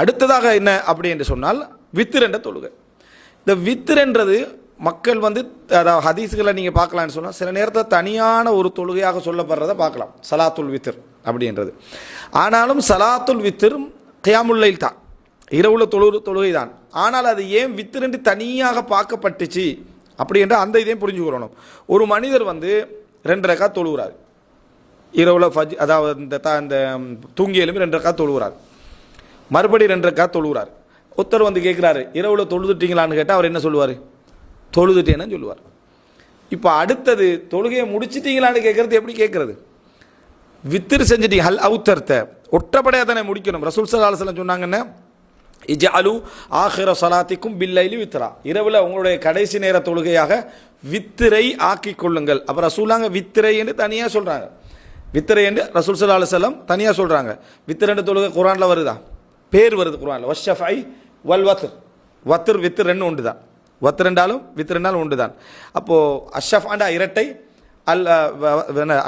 அடுத்ததாக என்ன அப்படி என்று சொன்னால் வித்திர் என்ற தொழுகை. இந்த வித்திரன்றது மக்கள் வந்து அதாவது ஹதீஸ்களை நீங்கள் பார்க்கலாம்னு சொன்னால் சில நேரத்தில் தனியான ஒரு தொழுகையாக சொல்லப்படுறத பார்க்கலாம். சலாத்துல் வித்திர் அப்படின்றது. ஆனாலும் சலாத்துல் வித்திர் கியாமுல்லையில் தான். இரவுல தொழு தொழுகை தான் ஆனால் அது ஏன் வித்திரண்டு தனியாக பார்க்கப்பட்டுச்சு? அப்படி என்று அந்த இதையும் புரிஞ்சுக்கொள்ளணும் ஒரு மனிதர் வந்து ரெண்டு ரக்கா தொழுகிறார். இரவுல ஃபஜ் அதாவது இந்த த இந்த தூங்கி எழும்பி ரெண்டு ரக்கா தொழுகிறார். மறுபடி ரெண்டரைக்கா தொழுகிறார் ஒருத்தர் வந்து கேட்குறாரு இரவில் தொழுதுட்டீங்களான்னு கேட்டால் அவர் என்ன சொல்லுவார்? தொழுதுட்டேன்னு சொல்லுவார். இப்போ அடுத்தது தொழுகையை முடிச்சிட்டீங்களான்னு கேட்குறது எப்படி கேட்குறது வித்திரு செஞ்சிட்டீங்க ஹல் அவுத்தர்த்த. ஒற்றப்படையாக தானே முடிக்கணும். ரசூல் சலாஹலம் சொன்னாங்கன்னு இஜாலு ஆஹிர சலாத்திக்கும் பில்லைலி வித்ரா. இரவில் உங்களுடைய கடைசி நேர தொழுகையாக வித்திரை ஆக்கி கொள்ளுங்கள். அப்போ ரசூலாங்க வித்திரை என்று தனியாக சொல்கிறாங்க வித்திரை என்று ரசூல் சல்லா அலுவலம் தனியாக சொல்கிறாங்க வித்திரண்டு தொழுகை குரானில் வருதா? பேர் வருது குரானில் வஷஃபை வல் வத்ர். வத்ர் வித்து ரெண்டு உண்டு தான் வத்து ரெண்டாலும் வித்து ரெண்டாலும் உண்டு தான் அப்போது அஷஃபாண்டா இரட்டை அல்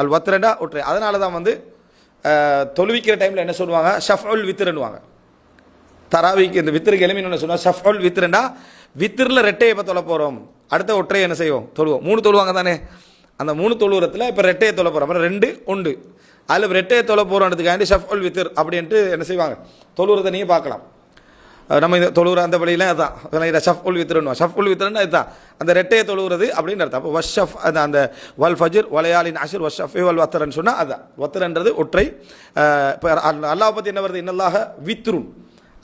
அல் வத்ரண்டா ஒற்றை. அதனால தான் வந்து தொழுவிக்கிற டைமில் என்ன சொல்லுவாங்க? ஷஃப் உல் வித்துருன்னுவாங்க தராவிக்கு இந்த வித்திருக்கு எலுமின்னு சொன்னால் ஷஃபுல் வித்ருண்டா வித்திரில் ரெட்டையை இப்போ தொலை போகிறோம் அடுத்த ஒற்றையை என்ன செய்வோம்? தொழுவோம். மூணு தொழுவாங்க தானே? அந்த மூணு தொழுவுறத்தில் இப்போ ரெட்டையை தொலை போகிறோம் அப்புறம் ரெண்டு உண்டு. அதில் ரெட்டையை தொலை போகிறோன்றதுக்காண்டி ஷஃபுல் வித்திர் அப்படின்ட்டு என்ன செய்வாங்க? தொழுவுறதை நீங்கள் பார்க்கலாம். நம்ம இந்த தொழுவுற அந்த வழியில அதான். ஷஃப் உல் வித்ருன்னு ஷஃப் உல் வித்ருன்னு அதுதான் அந்த ரெட்டையை தொழுவுறது அப்படின்னு அர்த்தம். அப்போ வஷஃப் அந்த அந்த வல் ஃபஜிர் வலையாலின் அஷிர் வஷஃப் வல் வத்தரன்னு சொன்னால் அதுதான் வத்தரன்றது ஒற்றை. இப்போ அல்லாஹ் பற்றி என்ன வருது? இன்னல்லாக வித்ருன்.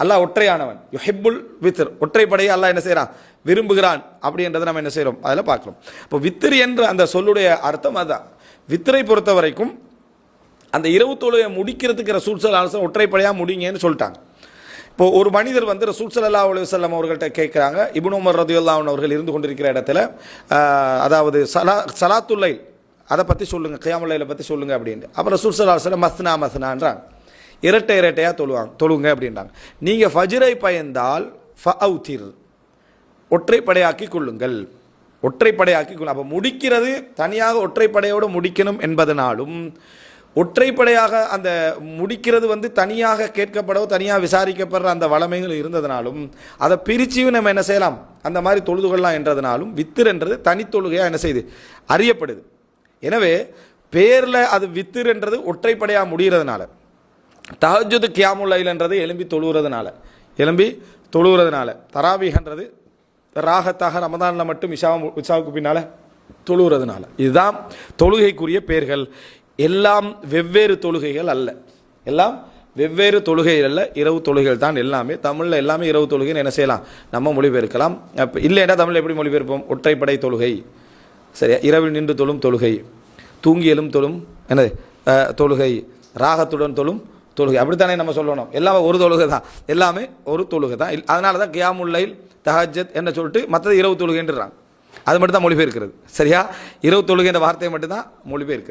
அல்லாஹ் ஒற்றையானவன். ஹிப்புல் வித்ர். ஒற்றைப்படையை அல்லாஹ் என்ன செய்கிறான் விரும்புகிறான் அப்படின்றத நம்ம என்ன செய்கிறோம் அதில் பார்க்கலாம். இப்போ வித்திர் என்ற அந்த சொல்லுடைய அர்த்தம் அதுதான் வித்திரை பொறுத்த வரைக்கும் அந்த இரவு தொழுகை முடிக்கிறதுக்கு ரசூல் சல்லா அலுவலம் ஒற்றைப்படையாக முடிங்கன்னு சொல்லிட்டாங்க. இப்போ ஒரு மனிதர் வந்து ரசூல் சல்லா அலுவலம் அவர்கள்ட்ட கேட்குறாங்க இப்னு உமர் ரதியுல்லாஹன் அவர்கள் இருந்து கொண்டிருக்கிற இடத்துல அதாவது சலா சலாத்துல்லை அதை பற்றி சொல்லுங்கள் கியாமுல்லையில் பற்றி சொல்லுங்கள் அப்படின்ட்டு. அப்போ ரசூல் சல்லா அலுவலம் மஸ்னா மஸ்னான்றாங்க. இரட்டை இரட்டையாக தொழுவாங்க தொழுங்க அப்படின்றாங்க. நீங்கள் ஃபஜ்ரை பயந்தால் ஃபவுத்திர் ஒற்றைப்படையாக்கி கொள்ளுங்கள். ஒற்றைப்படையாக்கி கொள்ளும் அப்போ முடிக்கிறது தனியாக ஒற்றைப்படையோடு முடிக்கணும் என்பதனாலும் ஒற்றைப்படையாக அந்த முடிக்கிறது வந்து தனியாக கேட்கப்படவோ தனியாக விசாரிக்கப்படுற அந்த வளமைகள் இருந்ததுனாலும் அதை பிரிச்சியும் நம்ம என்ன செய்யலாம்? அந்த மாதிரி தொழுதுகொள்ளலாம் என்றதுனாலும் வித்திர் என்றது தனித்தொழுகையாக என்ன செய்யுது அறியப்படுது. எனவே பேரில் அது வித்திர் என்றது ஒற்றைப்படையாக முடிகிறதுனால தஹஜுது கியாமுல்லைலன்றது எலும்பி தொழுகிறதுனால எலும்பி தொழுகிறதுனால தராவிகன்றது ராகத்தாக ரமதானில் மட்டும் இஷாவும் இஷாவுக்கு பின்னால் தொழுகிறதுனால. இதுதான் தொழுகைக்குரிய பெயர்கள் எல்லாம் வெவ்வேறு தொழுகைகள் அல்ல. எல்லாம் வெவ்வேறு தொழுகைகள் அல்ல இரவு தொழுகைகள் தான் எல்லாமே. தமிழில் எல்லாமே இரவு தொழுகைன்னு என்ன செய்யலாம்? நம்ம மொழிபெயர்க்கலாம். அப்போ இல்லைன்னா தமிழில் எப்படி மொழிபெயர்ப்போம்? ஒற்றைப்படை தொழுகை. சரியா? இரவில் நின்று தொழும் தொழுகை. தூங்கியலும் தொழும் என்னது? தொழுகை. ராகத்துடன் தொழும் தொழுகை. அப்படித்தானே நம்ம சொல்லணும். எல்லாமே ஒரு தொழுகை தான். எல்லாமே ஒரு தொழுகை தான். அதனால தான் கியாமுல்லைல் தஹஜத் என்ன சொல்லிட்டு மற்றது இரவு தொழுகைன்றாங்க. அது மட்டும் தான் மொழிபெயர்க்கிறது. சரியா? இரவு தொழுகை என்ற வார்த்தையை மட்டும் தான் மொழிபெயர்க்கிறது.